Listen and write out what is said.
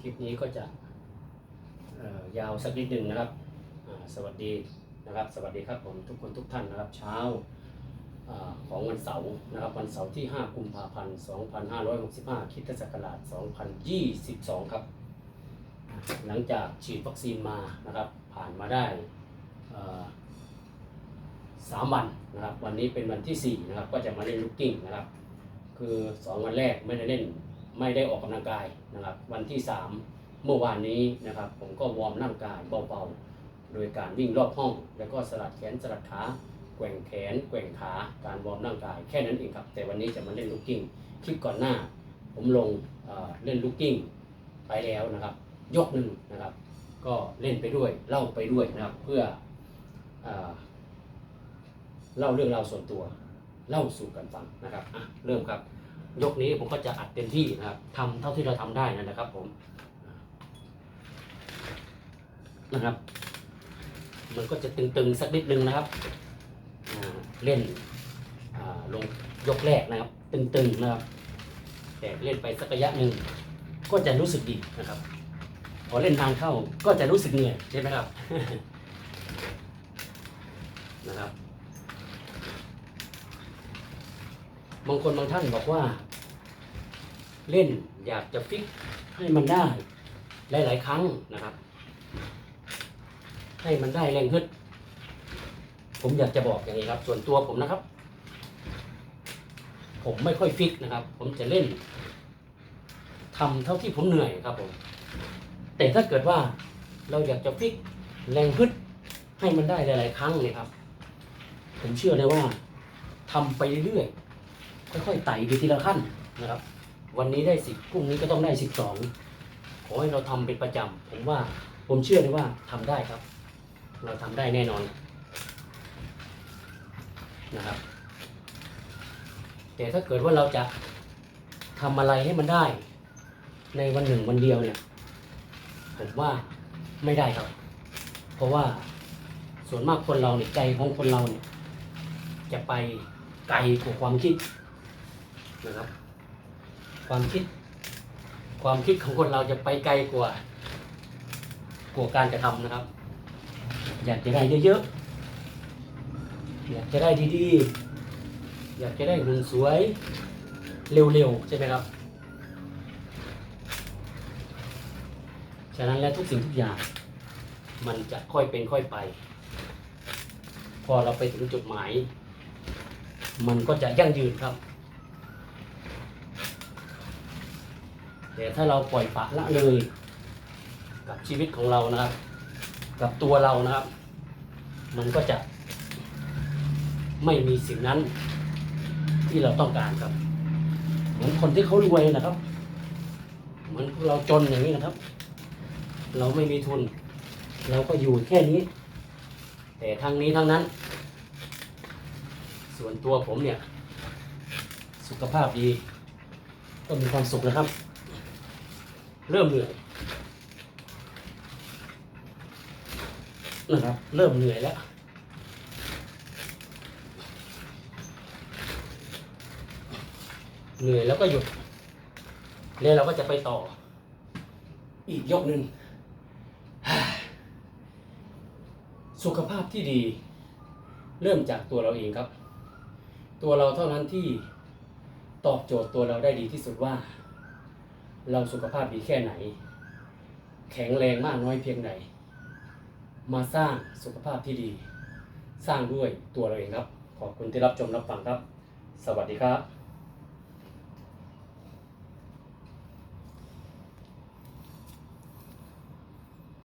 คลิปนี้ก็จะยาวสักนิดหนึ่งนะครับ สวัสดีนะครับ สวัสดีครับผมทุกคนทุกท่านนะครับเช้าอของวันเสาร์นะครับวันเสาร์ที่ 5 กุมภาพันธ์ 2565คิดศักราช 2022 ครับ หลังจากฉีดวัคซีนมานะครับ ผ่านมาได้เอ่อสามวันนะครับ วันนี้เป็นวันที่ 4 นะครับ ก็จะมาเล่นลูกกิ้งนะครับ คือ 2 วันแรกไม่ได้เล่น ไม่ได้ออกกำลังกายนะครับ วันที่ 3 เมื่อวานนี้นะครับ ผมก็วอร์มร่างกายเบาๆ โดยการวิ่งรอบห้อง แล้วก็สลัดแขนสลัดขาแกว่งแขนแกว่งขาการวอร์มร่างกายแค่นั้นเองครับ แต่วันนี้จะมาเล่นลูกกิ้งคลิปก่อนหน้า ผมลงเเล่นลูกกิ้งไปแล้วนะครับ ยกหนึ่งนะครับ ก็เล่นไปด้วยเล่าไปด้วยนะครับเพื่อเอ่อเล่าเรื่องราวส่วนตัวเล่าสู่กันฟังนะครับอะเริ่มครับ ยกนี้ผมก็จะอัดเต็มที่นะครับทำเท่าที่เราทำได้นั่นนะครับผมนะครับ มันก็จะตึงๆสักนิดนึงนะครับเล่นลงยกแรกนะครับ ตึงๆนะครับ แต่เล่นไปสักระยะหนึ่งก็จะรู้สึกดีนะครับ พอเล่นทางเข้าก็จะรู้สึกเหนื่อยใช่ไหมครับนะครับบางคนบางท่านบอกว่า เล่นอยากจะฟิกให้มันได้ หลาย ๆ ครั้งนะครับ ให้มันได้แรงฮึดผมอยากจะบอกอย่างนี้ครับ ส่วนตัวผมนะครับ ผมไม่ค่อยฟิกนะครับ ผมจะเล่นทำเท่าที่ผมเหนื่อยครับผมแต่ถ้าเกิดว่าเราอยากจะฟิกแรงฮึดให้มันได้หลาย ๆ ครั้งเนี่ยครับ ผมเชื่อเลยว่าทำไปเรื่อยๆค่อยๆไต่ไปทีละขั้นนะครับ วันนี้ได้สิบพรุ่งนี้ก็ต้องได้สิบสองขอให้เราทำเป็นประจำผมว่าผมเชื่อเลยว่าทำได้ครับ เราทำได้แน่นอนนะครับ แต่ถ้าเกิดว่าเราจะทำอะไรให้มันได้ ในวันหนึ่งวันเดียวเนี่ย ผมว่าไม่ได้ครับ เพราะว่าส่วนมากคนเราเนี่ยใจของคนเราเนี่ยจะไปไกลกว่าความคิดนะครับ ความคิด ความคิดของคนเราจะไปไกลกว่ากว่าการกระทำนะครับ อยากจะได้เยอะๆอยากจะได้ดีๆอยากจะได้หุ่นสวยเร็วๆใช่ไหมครับฉะนั้นแล้วทุกสิ่งทุกอย่าง มันจะค่อยเป็นค่อยไป พอเราไปถึงจุดหมาย มันก็จะยั่งยืนครับ แต่ถ้าเราปล่อยปละละเลย กับชีวิตของเรานะครับ กับตัวเรานะครับ มันก็จะ ไม่มีสิ่งนั้นที่เราต้องการครับ เหมือนคนที่เขารวยนะครับ เหมือนเราจนอย่างนี้นะครับ เราไม่มีทุน เราก็อยู่แค่นี้ แต่ทั้งนี้ทั้งนั้น ส่วนตัวผมเนี่ย สุขภาพดี ก็มีความสุขนะครับ เริ่มเหนื่อยนะครับ เริ่มเหนื่อยแล้วเหนื่อยแล้วก็หยุด แล้วเราก็จะไปต่อ อีกยกหนึ่งสุขภาพที่ดี เริ่มจากตัวเราเองครับ ตัวเราเท่านั้นที่ตอบโจทย์ตัวเราได้ดีที่สุดว่า เราสุขภาพดีแค่ไหน แข็งแรงมากน้อยเพียงไหนมาสร้างสุขภาพที่ดี สร้างด้วยตัวเราเองครับ ขอบคุณที่รับชมรับฟังครับ สวัสดีครับ